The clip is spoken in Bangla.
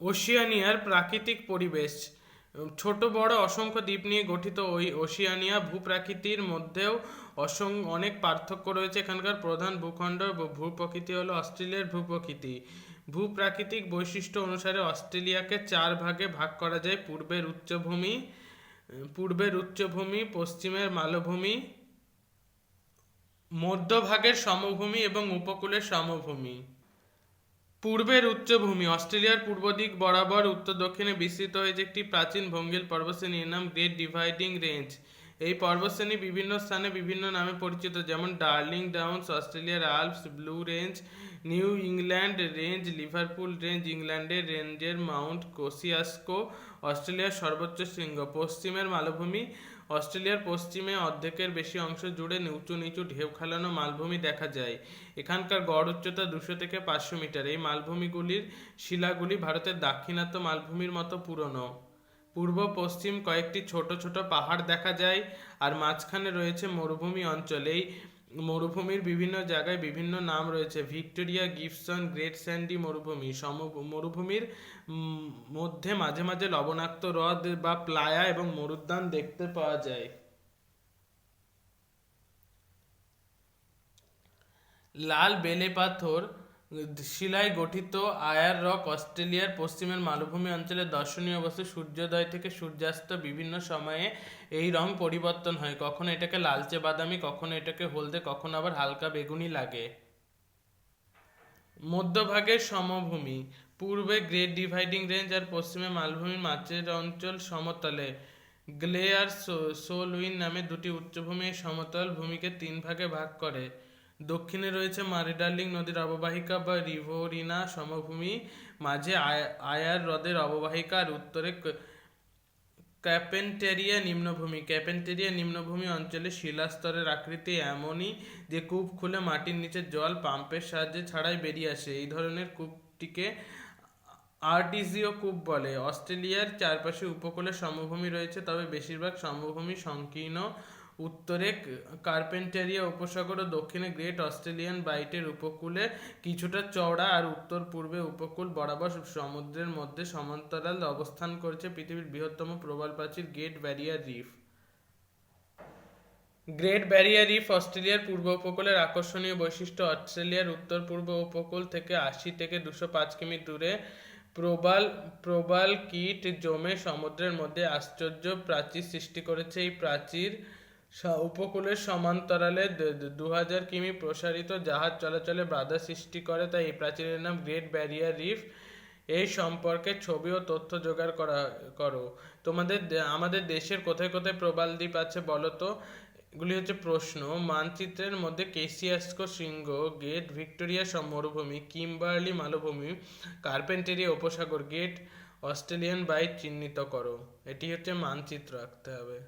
ওশিয়ানিয়ার প্রাকৃতিক পরিবেশ। ছোট বড় অসংখ্য দ্বীপ নিয়ে গঠিত ওই ওশিয়ানিয়া ভূপ্রাকৃতির মধ্যেও অসং অনেক পার্থক্য রয়েছে। এখানকার প্রধান ভূখণ্ড ভূপ্রকৃতি হলো অস্ট্রেলিয়ার ভূপ্রকৃতি। ভূপ্রাকৃতিক বৈশিষ্ট্য অনুসারে অস্ট্রেলিয়াকে চার ভাগে ভাগ করা যায়। পূর্বের উচ্চভূমি পূর্বের উচ্চভূমি, পশ্চিমের মালভূমি, মধ্যভাগের সমভূমি এবং উপকূলের সমভূমি। পূর্বের উচ্চভূমি, অস্ট্রেলিয়ার পূর্ব দিক বরাবর উত্তর দক্ষিণে বিস্তৃত হয়েছে একটি প্রাচীন ভঙ্গিল পর্বতশ্রেণী এর নাম গ্রেট ডিভাইডিং রেঞ্জ এই পর্বতশ্রেণী বিভিন্ন স্থানে বিভিন্ন নামে পরিচিত, যেমন ডার্লিং ডাউনস, অস্ট্রেলিয়ার Alps, blue range, New England range, Liverpool range, ইংল্যান্ডের রেঞ্জের মাউন্ট কোসিয়াস্কো, অস্ট্রেলিয়ার সর্বোচ্চ শৃঙ্গ, পশ্চিমের মালভূমি, অস্ট্রেলিয়ার পশ্চিমে অর্ধেকের বেশি অংশ জুড়ে উঁচু নিচু ঢেউ খেলানো মালভূমি দেখা যায়। এখানকার গড় উচ্চতা দুশো থেকে পাঁচশো মিটার। এই মালভূমিগুলির শিলাগুলি ভারতের দাক্ষিণাত্য মালভূমির মতো পুরনো। পূর্ব পশ্চিম কয়েকটি ছোট ছোট পাহাড় দেখা যায় আর মাঝখানে রয়েছে মরুভূমি অঞ্চল। এই মরুভূমির বিভিন্ন জায়গায় বিভিন্ন নাম রয়েছে। ভিক্টোরিয়া গিফসন গ্রেট স্যান্ডি মরুভূমি। সম মরুভূমির মধ্যে মাঝে মাঝে লবণাক্ত হ্রদ বা প্লায়া এবং মরুদ্যান দেখতে পাওয়া যায়। লাল বেলে পাথর শিলায় গঠিত আয়ার রক অস্ট্রেলিয়ার পশ্চিমের মালভূমি অঞ্চলের দর্শনীয় বস্তু সূর্যোদয় থেকে সূর্যাস্ত বিভিন্ন সময়ে এই রং পরিবর্তন হয়। কখনো এটাকে লালচে বাদামি, কখনো এটাকে হলদে, কখনো আবার হালকা বেগুনি লাগে। মধ্যভাগের সমভূমি, পূর্বে গ্রেট ডিভাইডিং রেঞ্জ আর পশ্চিমে মালভূমির মাঝের অঞ্চল সমতলে। গ্লেয়ার সোলউইন নামে দুটি উচ্চভূমি সমতল ভূমিকে তিন ভাগে ভাগ করে। দক্ষিণে রয়েছে মারিডার্লিং নদীর অববাহিকা বা রিভোরিনা সমভূমি। মাঝে আয়- আয়ার হ্রদের অববাহিকা আর উত্তরে ক্যাপেন্টেরিয়া নিম্নভূমি। ক্যাপেন্টেরিয়া নিম্নভূমি অঞ্চলে শিলাস্তরের আকৃতি এমনই যে কূপ খুলে মাটির নিচে জল পাম্পের সাহায্যে ছাড়াই বেরিয়ে আসে। এই ধরনের কূপটিকে আর্টিজিও কূপ বলে। অস্ট্রেলিয়ার চারপাশে উপকূলে সমভূমি রয়েছে, তবে বেশিরভাগ সমভূমি সংকীর্ণ উত্তরে কার্পেন্টেরিয়া উপসাগর ও দক্ষিণে গ্রেট অস্ট্রেলিয়ান বাইটের উপকূলে কিছুটা চওড়া আর উত্তর পূর্বে উপকূল বরাবর সমুদ্রের মধ্যে সমান্তরাল অবস্থান করেছে পৃথিবীর বৃহত্তম প্রবাল প্রাচীর Great Barrier Reef. Great Barrier Reef অস্ট্রেলিয়ার পূর্ব উপকূলের আকর্ষণীয় বৈশিষ্ট্য অস্ট্রেলিয়ার উত্তর পূর্ব উপকূল থেকে আশি থেকে দুশো পাঁচ কিমি দূরে প্রবাল প্রবাল কীট জমে সমুদ্রের মধ্যে আশ্চর্য প্রাচীর সৃষ্টি করেছে। এই প্রাচীর উপকূলের সমান্তরালে দু হাজার কিমি প্রসারিত জাহাজ চলাচলে বাধা সৃষ্টি করে, তাই এই প্রাচীরের নাম গ্রেট ব্যারিয়ার রিফ। এই সম্পর্কে ছবি ও তথ্য জোগাড় করা, করো। তোমাদের আমাদের দেশের কোথায় কোথায় প্রবাল দ্বীপ আছে বলো তো? এগুলি হচ্ছে প্রশ্ন। মানচিত্রের মধ্যে কেসিয়াস্কো শৃঙ্গ গেট ভিক্টোরিয়া মরুভূমি কিম্বার্লি মালভূমি কার্পেন্টেরিয়া উপসাগর গেট, অস্ট্রেলিয়ান বাইট চিহ্নিত করো। এটি হচ্ছে মানচিত্র আঁকতে হবে।